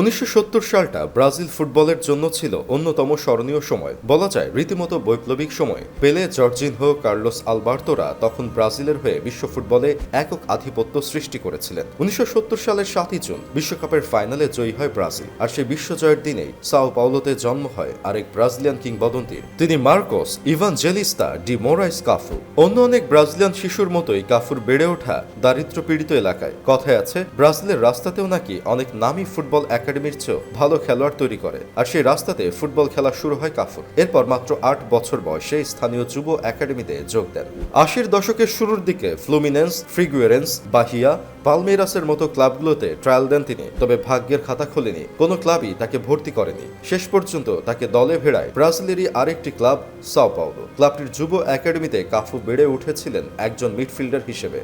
উনিশশো সালটা ব্রাজিল ফুটবলের জন্য ছিল অন্যতম স্মরণীয় সময়। বলা যায়, রীতিমতো বৈপ্লবিক সময়। পেলে, জর্জিনহো, কার্লোস আলবার্তোরা তখন ব্রাজিলের হয়ে বিশ্ব ফুটবলে একক আধিপত্য সৃষ্টি করেছিলেন। উনিশশো সালের সাতই জুন বিশ্বকাপের ফাইনালে জয়ী হয় ব্রাজিল। আর সেই বিশ্বজয়ের দিনেই সাও পাওলোতে জন্ম হয় আরেক ব্রাজিলিয়ান কিংবদন্তির। তিনি Marcos Evangelista de Moraes Cafu. অন্য অনেক ব্রাজিলিয়ান শিশুর মতোই কাফুর বেড়ে ওঠা দারিদ্র পীড়িত এলাকায়। কথায় আছে, ব্রাজিলের রাস্তাতেও নাকি অনেক নামী ফুটবল একাডেমির চেয়েও ভালো খেলোয়াড় তৈরি করে। আর সেই রাস্তাতে ফুটবল খেলা শুরু হয় কাফুর। এরপর মাত্র আট বছর বয়সে স্থানীয় যুব একাডেমিতে যোগ দেন। আশির দশকের শুরুর দিকে ফ্লুমিনেন্স, ফ্রিগুয়েরেন্স, বাহিয়া, পালমেরাসের মতো ক্লাবগুলোতে ট্রায়াল দেন তিনি। তবে ভাগ্যের খাতা খোলেনি। কোনো ক্লাবই তাকে ভর্তি করেনি। শেষ পর্যন্ত তাকে দলে ভেড়ায় ব্রাজিলেরই আরেকটি ক্লাব, সাও পাওলো। ক্লাবটির যুব একাডেমিতে কাফু বেড়ে উঠেছিলেন একজন মিডফিল্ডার হিসেবে।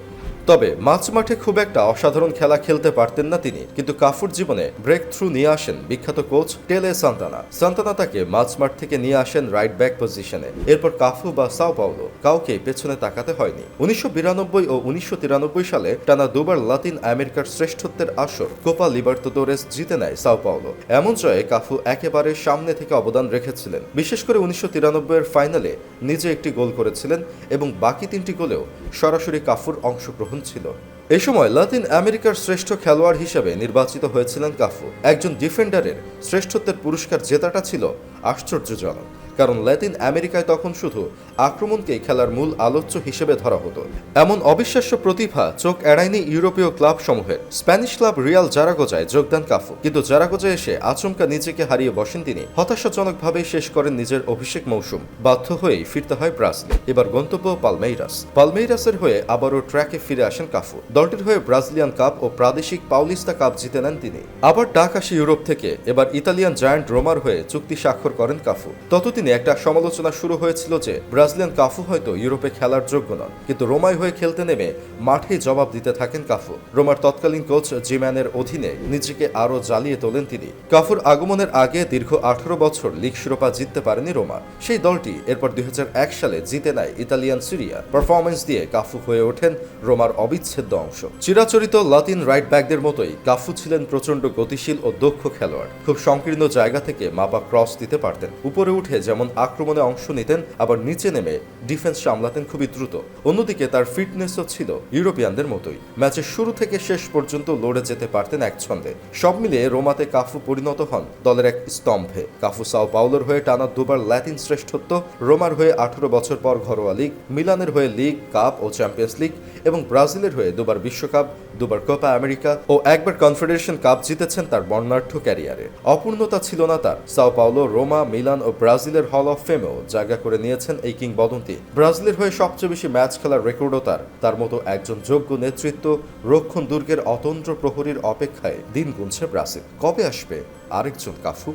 তবে মাঝ মাঠে খুব একটা অসাধারণ খেলা খেলতে পারতেন না তিনি, কিন্তু কাফুর জীবনে ব্রেক থ্রু নিয়ে আসেন বিখ্যাত কোচ টেলে সান্তানা। সান্তানা তাকে মাঝ মাঠ থেকে নিয়ে আসেন রাইট ব্যাক পজিশনে এরপর কাফু বা সাও পাওলো কাউকে পেছনে তাকাতে হয়নি। উনিশশো বিরানব্বই ও উনিশশো তিরানব্বই সালে টানা দুবার লাতিন আমেরিকার শ্রেষ্ঠত্বের আসর কোপা লিবার্তোদোরেস জিতে নেয় সাও পাওলো। এমন জয়ে কাফু একেবারে সামনে থেকে অবদান রেখেছিলেন। বিশেষ করে উনিশশো তিরানব্বই এর ফাইনালে নিজে একটি গোল করেছিলেন এবং বাকি তিনটি গোলেও সরাসরি কাফুর অংশগ্রহণ ছিল। এই সময় লাতিন আমেরিকার শ্রেষ্ঠ খেলোয়াড় হিসেবে নির্বাচিত হয়েছিলেন কাফু একজন ডিফেন্ডারের শ্রেষ্ঠত্বের পুরস্কার জেতাটা ছিল আশ্চর্যজনক। কারণ ল্যাটিন আমেরিকায় তখন শুধু আক্রমণকেই খেলার মূল আলোচ্য হিসেবে ধরা হতো। এমন অবিশ্বাস্য প্রতিভা চোখ এড়ায়নি ইউরোপীয় ক্লাব সমূহের স্প্যানিশ ক্লাব রিয়াল জারাগোজায় যোগদান কাফু। কিন্তু জারাগোজায় এসে আচমকা নিজেকে হারিয়ে বসেন তিনি। হতাশাজনকভাবেই শেষ করেন নিজের অভিষেক মৌসুম। বাধ্য হয়েই ফিরতে হয় ব্রাজিলে। এবার গন্তব্য পালমেইরাস। পালমেইরাসের হয়ে আবারও ট্র্যাকে ফিরে আসেন কাফু। দলটির হয়ে ব্রাজিলিয়ান কাপ ও প্রাদেশিক পাউলিস্তা কাপ জিতে নেন তিনি। আবার ডাক আসে ইউরোপ থেকে। এবার ইতালিয়ান জায়ান্ট রোমার হয়ে চুক্তি স্বাক্ষর করেন কাফু। ততদিনে একটা সমালোচনা শুরু হয়েছিল যে ব্রাজিলিয়ান কাফু হয়তো ইউরোপে খেলার যোগ্য নন। কিন্তু রোমাই হয়ে খেলতে নেমে মাঠেই জবাব দিতে থাকেন কাফু। রোমার তৎকালীন কোচ জিম্যানের অধীনে নিজেকে আরও জ্বালিয়ে তোলেন তিনি। কাফুর আগমনের আগে দীর্ঘ আঠারো বছর লিগ শিরোপা জিততে পারেনি রোমা। সেই দলটি এরপর দুই সালে জিতে নেয় ইতালিয়ান সিরিয়া। পারফরমেন্স দিয়ে কাফু হয়ে ওঠেন রোমার অবিচ্ছেদ্য অংশ। চিরাচরিত লাতিন রাইট ব্যাকদের মতোই কাফু ছিলেন প্রচণ্ড গতিশীল ও দক্ষ খেলোয়াড়। খুব সংকীর্ণ জায়গা থেকে মাপা ক্রস দিতে পারতেন। উপরে উঠে যেমন আক্রমণে অংশ নিতেন, আবার নিচে নেমে ডিফেন্স সামলাতেন খুবই দ্রুত। অন্যদিকে তার ফিটনেসও ছিল ইউরোপিয়ানদের মতোই। ম্যাচের শুরু থেকে শেষ পর্যন্ত লড়ে যেতে পারতেন এক ছন্দে। সব মিলিয়ে রোমাতে কাফু পরিণত হন দলের এক স্তম্ভে। কাফু সাও পাউলোর হয়ে টানা দুবার ল্যাটিন শ্রেষ্ঠত্ব, রোমার হয়ে আঠারো বছর পর ঘরোয়া লিগ, মিলানের হয়ে লিগ, কাপ ও চ্যাম্পিয়ন্স লিগ এবং ব্রাজিলের হয়ে দুবার বিশ্বকাপ দুবার কোপা আমেরিকা ও একবার কনফেডারেশন কাপ জিতেছেন তার বর্ণাঢ্য ক্যারিয়ারে। অপূর্ণতা ছিল না তার। সাও পাওলো, রোমা, মিলান ও ব্রাজিলের হল অফ ফেমেও জায়গা করে নিয়েছেন এই কিংবদন্তি। ব্রাজিলের হয়ে সবচেয়ে বেশি ম্যাচ খেলার রেকর্ডও তার। তার মতো একজন যোগ্য নেতৃত্ব রক্ষণ দুর্গের অতন্ত্র প্রহরীর অপেক্ষায় দিন গুনছে ব্রাজিল। কবে আসবে আরেকজন কাফু?